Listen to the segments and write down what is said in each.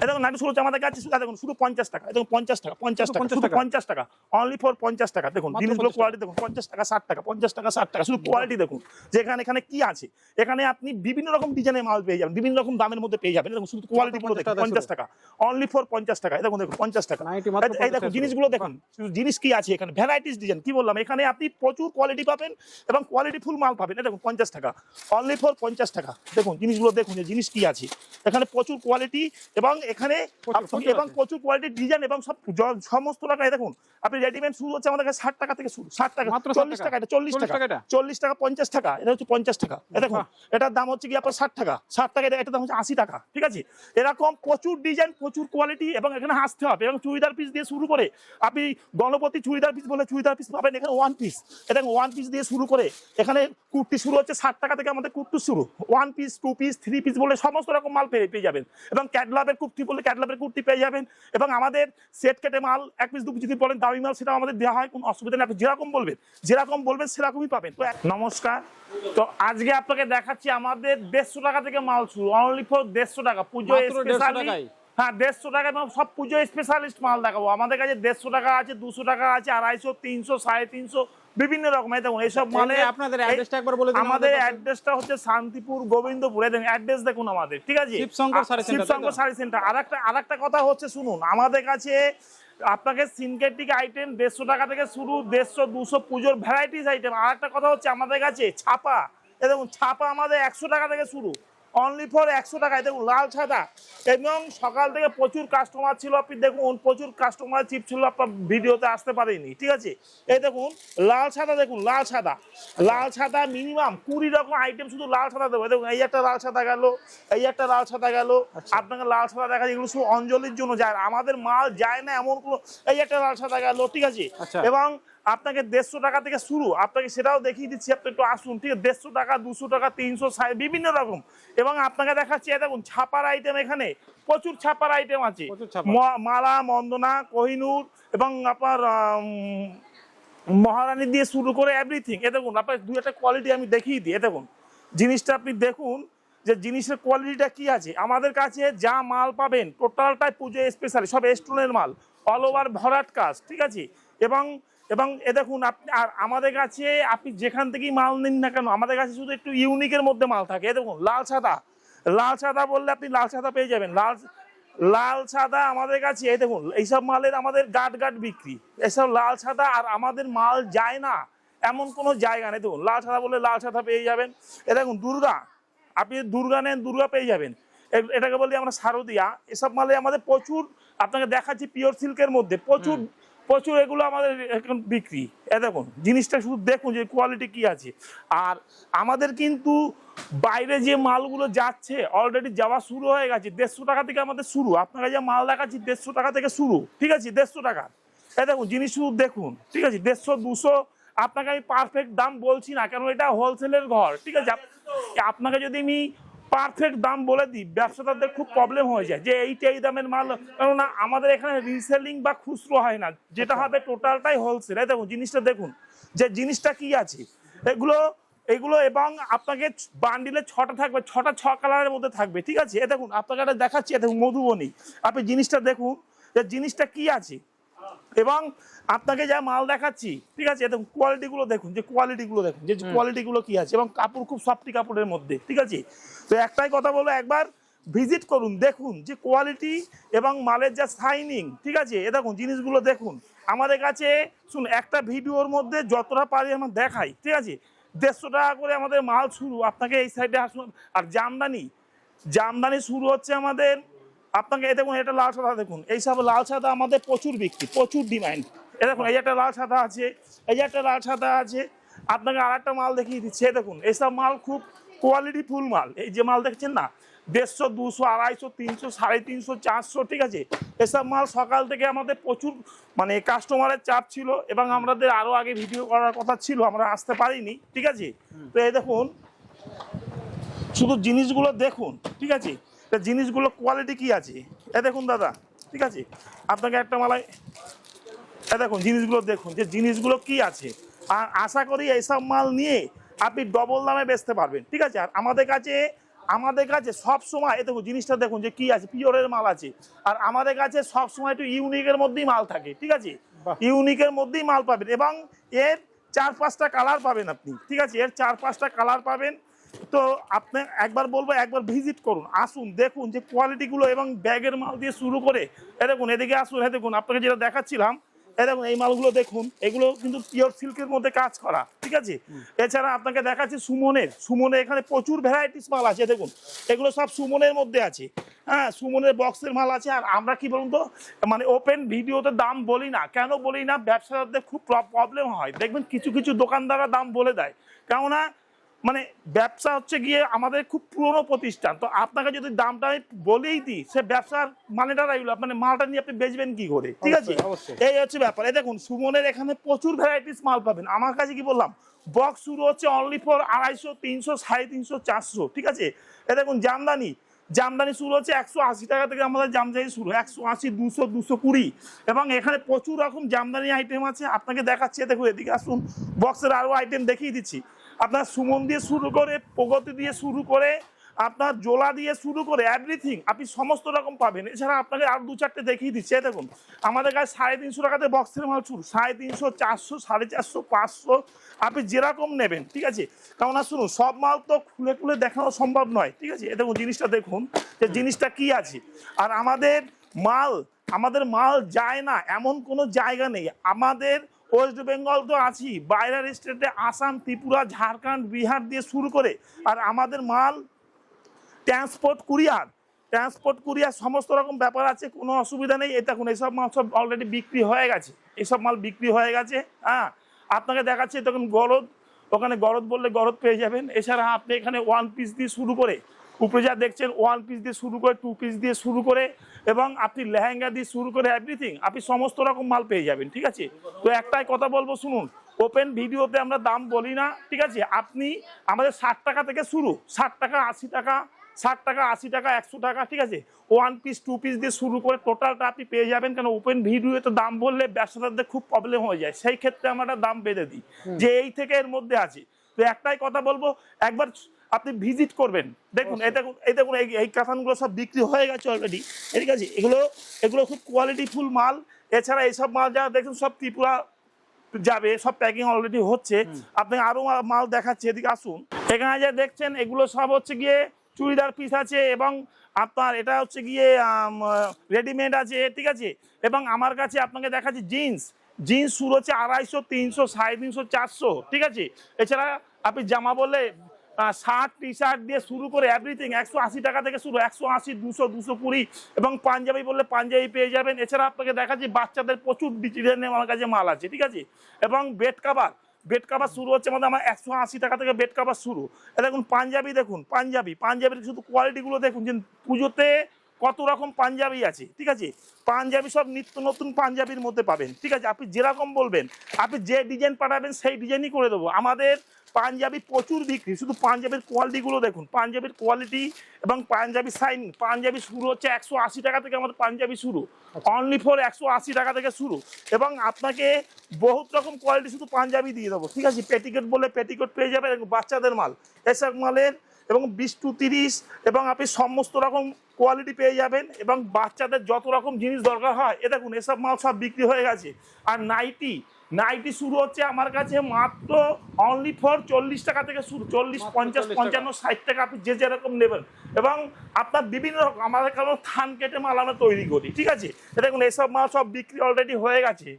দেখুন নাইটি শুরু হচ্ছে আমাদের কাছে শুধু দেখুন শুধু পঞ্চাশ টাকা দেখুন পঞ্চাশ টাকা পঞ্চাশ টাকা শুধু টাকা? পঞ্চাশ টাকা অনলি ফর পঞ্চাশ টাকা। দেখুন জিনিসগুলো কোয়ালিটি দেখুন পঞ্চাশ টাকা ষাট টাকা পঞ্চাশ টাকা ষাট টাকা শুধু কোয়ালিটি দেখুন যে এখানে এখানে কি আছে? এখানে আপনি বিভিন্ন রকম ডিজাইনের মাল পেয়ে যাবেন বিভিন্ন রকম দামের মধ্যে পেয়ে যাবেন। দেখুন শুধু কোয়ালিটি গুলো দেখুন পঞ্চাশ টাকা অনলি ফর পঞ্চাশ টাকা। দেখুন দেখুন পঞ্চাশ টাকা। এই- এই 50 দেখুন জিনিসগুলো দেখুন শুধু জিনিস কি আছে এখানে? ভ্যারাইটিস ডিজাইন কি বললাম? এখানে আপনি প্রচুর কোয়ালিটি পাবেন এবং কোয়ালিটি ফুল মাল পাবেন। দেখুন পঞ্চাশ টাকা অনলি ফর পঞ্চাশ টাকা। দেখুন জিনিসগুলো দেখুন যে জিনিস কি আছে। এখানে প্রচুর কোয়ালিটি এবং এখানে এবং প্রচুর কোয়ালিটির ডিজাইন এবং সব সমস্ত দেখুন আপনি রেডিমেড শুরু হচ্ছে আমাদের কাছে ষাট টাকা থেকে শুরু ষাট টাকা মাত্র চল্লিশ টাকা? এটা চল্লিশ 40 টাকা? চল্লিশ টাকা পঞ্চাশ টাকা এটা হচ্ছে পঞ্চাশ টাকা। এ দেখুন এটার দাম হচ্ছে কি আপনার ষাট টাকা। ষাট টাকা এটা দাম হচ্ছে আশি টাকা ঠিক আছে? এরকম প্রচুর ডিজাইন প্রচুর কোয়ালিটি এবং এখানে আসতে হবে। এবং চুড়িদার পিস দিয়ে শুরু করে আপনি গণপতি চুড়িদার পিস বলে চুড়িদার পিস পাবেন এখানে ওয়ান পিস এটা ওয়ান পিস দিয়ে শুরু করে এখানে কুর্তি শুরু হচ্ছে ষাট টাকা থেকে আমাদের কুর্তি শুরু। One piece two piece three piece বলে সমস্ত রকম মাল পেয়ে পেয়ে যাবেন। এবং ক্যাটলাবের কুর্তি বলে ক্যাটলাবের কুর্তি পেয়ে যাবেন। এবং আমাদের সেট কেটে মাল এক পিস দু পিস যদি বলেন দামি সেটা আমাদের দেওয়া হয় কোনো অসুবিধা নেই। আপনি যেরকম বলবেন যেরকম বলবেন সেরকমই পাবেন। তো নমস্কার। তো আজকে আপনাকে দেখাচ্ছি আমাদের দেড়শো টাকা থেকে মাল শুরু। অনলি ফর দেড়শো টাকা। পুজো স্পেশালি হ্যাঁ দেড়শো টাকা এবং সব পুজো স্পেশালিস্ট মাল দেখাবো। আমাদের কাছে দেড়শো টাকা আছে দুশো টাকা আছে আড়াইশো তিনশো সাড়ে তিনশো বিভিন্ন রকম। এই দেখুন এইসব মানে আপনাদের অ্যাড্রেসটা একবার বলে দিন আমাদের অ্যাড্রেসটা হচ্ছে শান্তিপুর গোবিন্দপুর। দেখুন অ্যাড্রেস দেখুন আমাদের ঠিক আছে? শিবশঙ্কর? শিবশঙ্কর শাড়ি সেন্টার আর একটা আর একটা কথা হচ্ছে শুনুন আমাদের কাছে আপনাকে সিনথেটিক আইটেম দেড়শো টাকা থেকে শুরু, দেড়শো, দুশো পুজোর ভ্যারাইটিস আইটেম আর একটা কথা হচ্ছে, আমাদের কাছে ছাপা, এ দেখুন, ছাপা আমাদের একশো টাকা থেকে শুরু। অনলি ফর একশো টাকায় দেখুন লাল ছাদা এবং সকাল থেকে প্রচুর কাস্টমার ছিল আপনি দেখুন প্রচুর কাস্টমার চিপ ছিল আপনার ভিডিওতে আসতে পারেনি ঠিক আছে? এই দেখুন লাল ছাদা দেখুন লাল ছাদা লাল ছাদা মিনিমাম কুড়ি রকম আইটেম শুধু লাল সাদা দেবো। দেখুন এই একটা লাল সাদা গেল এই একটা লাল সাদা গেল। আপনাকে লাল সাদা দেখা যায় এগুলো শুধু অঞ্জলির জন্য যায়। আমাদের মাল যায় না এমন কোনো এই একটা লাল সাদা গেল ঠিক আছে? আচ্ছা। এবং আপনাকে দেড়শো টাকা থেকে শুরু আপনাকে সেটাও দেখিয়ে দিচ্ছি আপনি একটু আসুন ঠিক আছে? দেড়শো টাকা দুশো টাকা তিনশো ষাট বিভিন্ন রকম। এবং আপনাকে দেখাচ্ছি দেখুন ছাপার আইটেম এখানে প্রচুর ছাপার আইটেম আছে। মালা মন্দনা কোহিনুর এবং আপনার মহারানী দিয়ে শুরু করে এভরিথিং এ দেখুন আপনার দু একটা কোয়ালিটি আমি দেখিয়ে দিই এ দেখুন। জিনিসটা আপনি দেখুন যে জিনিসের কোয়ালিটিটা কি আছে। আমাদের কাছে যা মাল পাবেন টোটালটাই পুজো স্পেশালি সব স্টোনের মাল অল ওভার ভরাট কাজ ঠিক আছে? এবং এবং এ দেখুন, আপনি আর আমাদের কাছে আপনি যেখান থেকেই মাল নিন না কেন, আমাদের কাছে শুধু একটু ইউনিকের মধ্যে মাল থাকে। এ দেখুন, লাল সাদা। লাল সাদা বললে আপনি লাল সাদা পেয়ে যাবেন। লাল লাল সাদা আমাদের কাছে, এই দেখুন, এইসব মালের আমাদের গাট গাট বিক্রি। এসব লাল সাদা আর আমাদের মাল যায় না এমন কোনো জায়গা নেই। দেখুন, লাল সাদা বললে লাল সাদা পেয়ে যাবেন। এ দেখুন, দুর্গা। আপনি দুর্গা নেন, দুর্গা পেয়ে যাবেন। এটাকে বলি আমরা শারদিয়া। এসব মালে আমাদের প্রচুর, আপনাকে দেখাচ্ছি পিওর সিল্কের মধ্যে প্রচুর প্রচুর এগুলো আমাদের এখন বিক্রি। এ দেখুন, জিনিসটা শুধু দেখুন যে কোয়ালিটি কি আছে। আর আমাদের কিন্তু বাইরে যে মালগুলো যাচ্ছে অলরেডি যাওয়া শুরু হয়ে গেছে, দেড়শো টাকা থেকে আমাদের শুরু। আপনাকে যে মাল দেখাচ্ছি দেড়শো টাকা থেকে শুরু। ঠিক আছে? দেড়শো টাকা। এ দেখুন, জিনিস শুধু দেখুন। ঠিক আছে? দেড়শো, দুশো, আপনাকে আমি পারফেক্ট দাম বলছি না, কেন এটা হোলসেলের ঘর। ঠিক আছে? আপনাকে যদি আমি পারফেক্ট দাম বলে দিই। ব্যবসাদারদের খুব প্রবলেম হয়ে যায় যে এইটা এই দামের মাল কেননা আমাদের এখানে রিসেলিং বা খুচরো হয় না। যেটা হবে টোটালটাই হোলসেল এই দেখুন জিনিসটা দেখুন যে জিনিসটা কি আছে? এগুলো এগুলো এবং আপনাকে বান্ডিলে ছটা থাকবে ছটা ছ কালারের মধ্যে থাকবে ঠিক আছে? এ দেখুন আপনাকে একটা দেখাচ্ছি এ দেখুন মধুবনী। আপনি জিনিসটা দেখুন যে জিনিসটা কি আছে? এবং আপনাকে যা মাল দেখাচ্ছি ঠিক আছে? এবং কোয়ালিটিগুলো দেখুন যে কোয়ালিটিগুলো দেখুন যে কোয়ালিটিগুলো কি আছে এবং কাপড় খুব সফটি কাপড়ের মধ্যে ঠিক আছে? তো একটাই কথা বলো একবার ভিজিট করুন দেখুন যে কোয়ালিটি এবং মালের যা সাইনিং ঠিক আছে? এ দেখুন জিনিসগুলো দেখুন। আমাদের কাছে শুন একটা ভিডিওর মধ্যে যতটা পারি আমরা দেখাই ঠিক আছে? দেড়শো টাকা করে আমাদের মাল শুরু আপনাকে এই সাইডে আসুন। আর জামদানি জামদানি শুরু হচ্ছে আমাদের আপনাকে এই দেখুন এটা লাল সাদা দেখুন। এইসব লাল সাদা আমাদের প্রচুর বিক্রি প্রচুর ডিমান্ড এ দেখুন এই একটা লাল সাদা আছে এই একটা লাল সাদা আছে আপনাকে আর একটা মাল দেখিয়ে দিচ্ছে। এই দেখুন এইসব মাল খুব কোয়ালিটি ফুল মাল। এই যে মাল দেখছেন না দেড়শো দুশো আড়াইশো তিনশো সাড়ে তিনশো চারশো ঠিক আছে? এসব মাল সকাল থেকে আমাদের প্রচুর মানে কাস্টমারের চাপ ছিল এবং আমাদের আরও আগে ভিডিও করার কথা ছিল আমরা আসতে পারিনি ঠিক আছে? তো এই দেখুন শুধু জিনিসগুলো দেখুন ঠিক আছে? তা জিনিসগুলো কোয়ালিটি কি আছে? এ দেখুন দাদা ঠিক আছে? আপনাকে একটা মালায় এ দেখুন জিনিসগুলো দেখুন যে জিনিসগুলো কি আছে? আর আশা করি এইসব মাল নিয়ে আপনি ডবল দামে বেচতে পারবেন ঠিক আছে? আর আমাদের কাছে আমাদের কাছে সব সময় এ দেখুন জিনিসটা দেখুন যে কি আছে পিওরের মাল আছে। আর আমাদের কাছে সব সময় একটু ইউনিকের মধ্যেই মাল থাকে ঠিক আছে? ইউনিকের মধ্যেই মাল পাবেন এবং এর চার পাঁচটা কালার পাবেন আপনি ঠিক আছে? এর চার পাঁচটা কালার পাবেন তো আপনি একবার বলব একবার ভিজিট করুন আসুন দেখুন যে কোয়ালিটিগুলো এবং ব্যাগের মাল দিয়ে শুরু করে এ দেখুন এদিকে আসুন হ্যাঁ দেখুন আপনাকে যেটা দেখাচ্ছিলাম এ দেখুন এই মালগুলো দেখুন এগুলো কিন্তু পিওর সিল্কের মধ্যে কাজ করা ঠিক আছে? এছাড়া আপনাকে দেখাচ্ছি সুমনের সুমনে এখানে প্রচুর ভ্যারাইটিস মাল আছে দেখুন এগুলো সব সুমনের মধ্যে আছে হ্যাঁ সুমনের বক্সের মাল আছে আর আমরা কি বলুন তো মানে ওপেন ভিডিওতে দাম বলি না কেন বলি না ব্যবসাদারদের খুব প্রবলেম হয় দেখবেন কিছু কিছু দোকানদাররা দাম বলে দেয় কেননা মানে ব্যবসা হচ্ছে গিয়ে আমাদের খুব পুরনো প্রতিষ্ঠান। তো আপনাকে যদি দামটা আমি বলেই দিই সে ব্যবসার মানেটা রাইল মানে মালটা নিয়ে আপনি বেচবেন কি করে? ঠিক আছে। এই হচ্ছে ব্যাপার। এই দেখুন সুমনের এখানে প্রচুর ভ্যারাইটিস মাল পাবেন। আমার কাছে কি বললাম বক্স শুরু হচ্ছে অনলি ফর আড়াইশো তিনশো সাড়ে তিনশো চারশো ঠিক আছে? এ দেখুন জামদানি জামদানি শুরু হচ্ছে একশো আশি টাকা থেকে আমাদের জামদানি শুরু, একশো আশি, দুশো দুশো কুড়ি। এবং এখানে প্রচুর রকম জামদানি আইটেম আছে, আপনাকে দেখাচ্ছি দেখো এদিকে আসুন বক্সের আরও আইটেম দেখিয়ে দিচ্ছি। আপনার সুমন দিয়ে শুরু করে, প্রগতি দিয়ে শুরু করে আপনার জোলা দিয়ে শুরু করে এভরিথিং আপনি সমস্ত রকম পাবেন। এছাড়া আপনাকে আর দু চারটে দেখিয়ে দিচ্ছি। দেখুন, আমাদের কাছে সাড়ে তিনশো টাকাতে বক্সের মাল শুরু। সাড়ে তিনশো, চারশো, সাড়ে চারশো, পাঁচশো, আপনি যেরকম নেবেন, ঠিক আছে? কেননা শুনুন, সব মাল তো খুলে খুলে দেখানো সম্ভব নয়, ঠিক আছে? দেখুন, জিনিসটা দেখুন যে জিনিসটা কি আছে। আর আমাদের মাল আমাদের মাল যায় না, এমন কোনো জায়গা নেই। আমাদের ওয়েস্ট বেঙ্গল তো আছি, বাইরের স্টেটে আসাম, ত্রিপুরা, ঝাড়খণ্ড, বিহার দিয়ে শুরু করে। আর আমাদের মাল ট্রান্সপোর্ট কুরিয়ার ট্রান্সপোর্ট কুরিয়ার সমস্ত রকম ব্যাপার আছে, কোনো অসুবিধা নেই। এটা কোনো এইসব মাল সব অলরেডি বিক্রি হয়ে গেছে। এইসব মাল বিক্রি হয়ে গেছে হ্যাঁ? আপনাকে দেখাচ্ছে তখন গরদ ওখানে গরদ বললে গরদ পেয়ে যাবেন। এছাড়া আপনি এখানে ওয়ান পিস দিয়ে শুরু করে, উপরে যা দেখছেন ওয়ান পিস দিয়ে শুরু করে টু পিস দিয়ে শুরু করে, এবং আপনি লেহেঙ্গা দিয়ে শুরু করে এভরিথিং আপনি সমস্ত রকম মাল পেয়ে যাবেন, ঠিক আছে? তো একটাই কথা বলব, শুনুন ওপেন ভিডিওতে আমরা দাম বলি না, ঠিক আছে? আপনি আমাদের ষাট টাকা থেকে শুরু, ষাট টাকা, আশি টাকা ষাট টাকা আশি টাকা একশো টাকা ঠিক আছে? ওয়ান পিস টু পিস দিয়ে শুরু করে টোটালটা আপনি পেয়ে যাবেন কেন ওপেন ভিডিওতে দাম বললে ব্যবসাদারদের খুব প্রবলেম হয়ে যায়। সেই ক্ষেত্রে আমরা একটা দাম বেঁধে দিই যে এই থেকে এর মধ্যে আছে। তো একটাই কথা বলব একবার আপনি ভিজিট করবেন। দেখুন এই দেখুন এই দেখুন এই কাঁথানগুলো সব বিক্রি হয়ে গেছে অলরেডি ঠিক আছে? এগুলো এগুলো খুব কোয়ালিটিফুল মাল। এছাড়া এইসব মাল যা দেখুন সব ত্রিপুরা যাবে সব প্যাকিং অলরেডি হচ্ছে। আপনি আরও মা- মাল দেখাচ্ছে এদিকে আসুন। এখানে যা দেখছেন এগুলো সব হচ্ছে গিয়ে চুড়িদার পিস আছে এবং আপনার এটা হচ্ছে গিয়ে রেডিমেড আছে, ঠিক আছে? এবং আমার কাছে আপনাকে দেখাচ্ছি জিন্স জিন্স শুরু হচ্ছে আড়াইশো, তিনশো, সাড়ে তিনশো, চারশো, ঠিক আছে? এছাড়া আপনি জামা বললে শার্ট টি শার্ট দিয়ে শুরু করে এভরিথিং একশো আশি টাকা থেকে শুরু, একশো আশি, দুশো দুশো কুড়ি এবং পাঞ্জাবি বললে পাঞ্জাবি পেয়ে যাবেন। এছাড়া আপনাকে দেখাচ্ছি বাচ্চাদের প্রচুর ডিজাইনের আমার কাছে মাল আছে, ঠিক আছে? এবং বেড কাভার বেড কাভার শুরু হচ্ছে আমাদের আমার একশো আশি টাকা থেকে বেড কাভার শুরু। দেখুন, পাঞ্জাবি দেখুন, পাঞ্জাবি, পাঞ্জাবির শুধু কোয়ালিটিগুলো দেখুন, যে পুজোতে কত রকম পাঞ্জাবি আছে, ঠিক আছে? পাঞ্জাবি সব নিত্য নতুন পাঞ্জাবির মধ্যে পাবেন, ঠিক আছে? আপনি যেরকম বলবেন, আপনি যে ডিজাইন পাঠাবেন সেই ডিজাইনই করে দেবো। আমাদের পাঞ্জাবি প্রচুর বিক্রি, শুধু পাঞ্জাবির কোয়ালিটিগুলো দেখুন, পাঞ্জাবির কোয়ালিটি এবং পাঞ্জাবি সাইন পাঞ্জাবি শুরু হচ্ছে একশো আশি টাকা থেকে আমাদের পাঞ্জাবি শুরু অনলি ফর একশো আশি টাকা থেকে শুরু। এবং আপনাকে বহুত রকম কোয়ালিটি শুধু পাঞ্জাবি দিয়ে দেবো, ঠিক আছে? পেটিকোট বলে পেটিকোট পেয়ে যাবেন বাচ্চাদের মাল। এসব মালের এবং বিশ টু তিরিশ এবং আপনি সমস্ত রকম কোয়ালিটি পেয়ে যাবেন এবং বাচ্চাদের যত রকম জিনিস দরকার হয় এ দেখুন এসব মাল সব বিক্রি হয়ে গেছে। আর নাইটি নাইটি শুরু হচ্ছে আমার কাছে মাত্র অনলি ফর চল্লিশ টাকা থেকে শুরু চল্লিশ পঞ্চাশ পঞ্চান্ন ষাট টাকা আপনি যে যেরকম নেবেন। এবং আপনার বিভিন্ন রকম আমাদের কারণ থান কেটে মাল আমরা তৈরি করি ঠিক আছে? এ দেখুন এসব মাল সব বিক্রি অলরেডি হয়ে গেছে।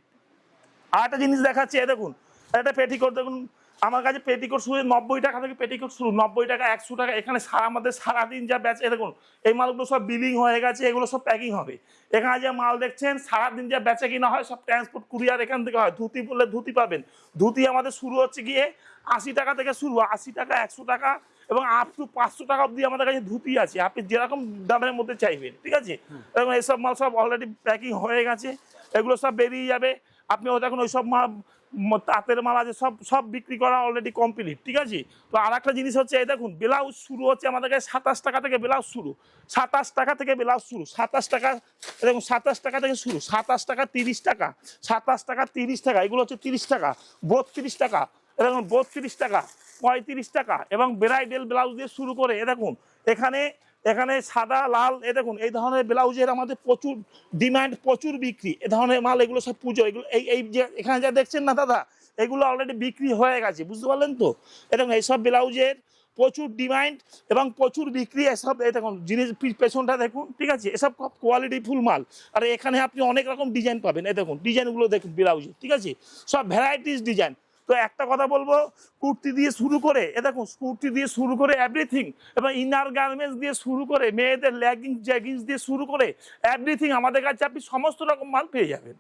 আর একটা জিনিস দেখাচ্ছে এ দেখুন একটা পেটিকোট দেখুন আমার কাছে পেটিকোট শুরু নব্বই টাকা থেকে পেটিকোট শুরু নব্বই টাকা একশো টাকা এখানে সারা আমাদের সারাদিন যা বেচে এ দেখুন এই মালগুলো সব বিলিং হয়ে গেছে এগুলো সব প্যাকিং হবে। এখানে যে মাল দেখছেন সারাদিন যা বেচে কিনা হয় সব ট্রান্সপোর্ট কুরিয়ার এখান থেকে হয়। ধুতি বললে ধুতি পাবেন। ধুতি আমাদের শুরু হচ্ছে গিয়ে আশি টাকা থেকে শুরু। আশি টাকা একশো টাকা এবং আপ টু পাঁচশো টাকা অব্দি আমাদের কাছে ধুতি আছে। আপনি যেরকম দামের মধ্যে চাইবেন ঠিক আছে? এবং এইসব মাল সব অলরেডি প্যাকিং হয়ে গেছে। এগুলো সব বেরিয়ে যাবে। আপনি ও দেখুন, ওই সব মাল তাঁতের মাল আছে সব সব বিক্রি করা অলরেডি কমপ্লিট ঠিক আছে? তো আর একটা জিনিস হচ্ছে, এই দেখুন, ব্লাউজ শুরু হচ্ছে আমাদের কাছে সাতাশ টাকা থেকে ব্লাউজ শুরু। সাতাশ টাকা থেকে ব্লাউজ শুরু। সাতাশ টাকা দেখুন, সাতাশ টাকা থেকে শুরু। সাতাশ টাকা তিরিশ টাকা। সাতাশ টাকা তিরিশ টাকা, এগুলো হচ্ছে তিরিশ টাকা। বত্রিশ টাকা এ দেখুন, বত্রিশ টাকা, পঁয়ত্রিশ টাকা এবং ব্রাইডাল ব্লাউজ দিয়ে শুরু করে দেখুন, এখানে এখানে সাদা, লাল, এ দেখুন, এই ধরনের ব্লাউজের আমাদের প্রচুর ডিমান্ড প্রচুর বিক্রি। এ ধরনের মাল, এগুলো সব পুজো, এগুলো, এই এই যে, এখানে যা দেখছেন না দাদা, এগুলো অলরেডি বিক্রি হয়ে গেছে, বুঝতে পারলেন তো? এরকম এইসব ব্লাউজের প্রচুর ডিমান্ড এবং প্রচুর বিক্রি এসব দেখুন, জিনিস পেছনটা দেখুন, ঠিক আছে? এসব সব কোয়ালিটি ফুল মাল। আর এখানে আপনি অনেক রকম ডিজাইন পাবেন এই দেখুন ডিজাইনগুলো দেখুন ব্লাউজে ঠিক আছে? সব ভ্যারাইটিস ডিজাইন তো একটা কথা বলব, কুর্তি দিয়ে শুরু করে, এ দেখুন, কুর্তি দিয়ে শুরু করে এভরিথিং এবং ইনার গার্মেন্টস দিয়ে শুরু করে, মেয়েদের লেগিংস জ্যাগিংস দিয়ে শুরু করে এভরিথিং আমাদের কাছে আপনি সমস্ত রকম মাল পেয়ে যাবেন।